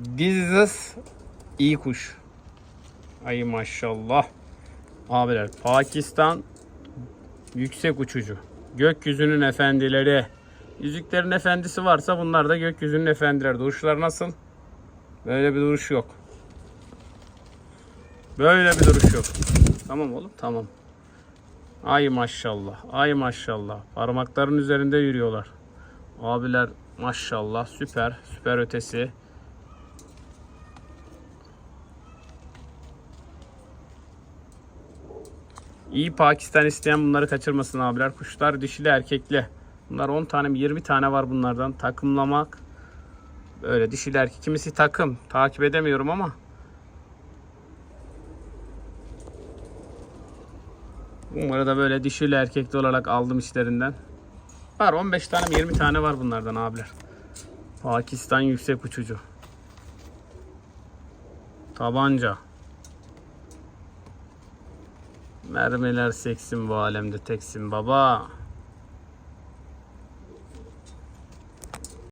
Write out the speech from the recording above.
This is iyi kuş. Ay maşallah. Abiler Pakistan yüksek uçucu. Gökyüzünün efendileri. Yüzüklerin efendisi varsa bunlar da gökyüzünün efendileri. Duruşlar nasıl? Böyle bir duruş yok. Böyle bir duruş yok. Tamam oğlum tamam. Ay maşallah. Ay maşallah. Parmakların üzerinde yürüyorlar. Abiler maşallah süper. Süper ötesi. İyi Pakistan isteyen bunları kaçırmasın abiler. Kuşlar dişili erkekli. Bunlar 10 tane mi 20 tane var bunlardan. Takımlamak. Böyle dişili erkek. Kimisi takım. Takip edemiyorum ama. Bunları da böyle dişili erkekli olarak aldım işlerinden. Var 15 tane mi 20 tane var bunlardan abiler. Pakistan yüksek uçucu. Tabanca. Mermiler seksin bu alemde teksin baba.